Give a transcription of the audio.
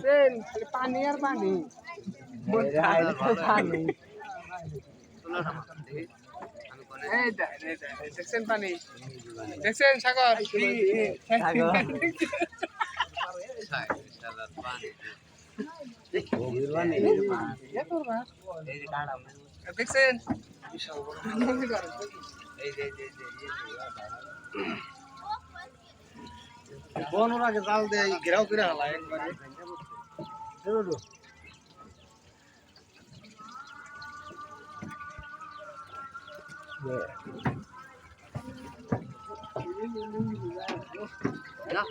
সেন খালি পানি আর পানি পানি দেখছেন পানি দেখছেন সাগর সাগর। এই যে। জাল দিয়ে ঘেরাও করে হালা একবারে না,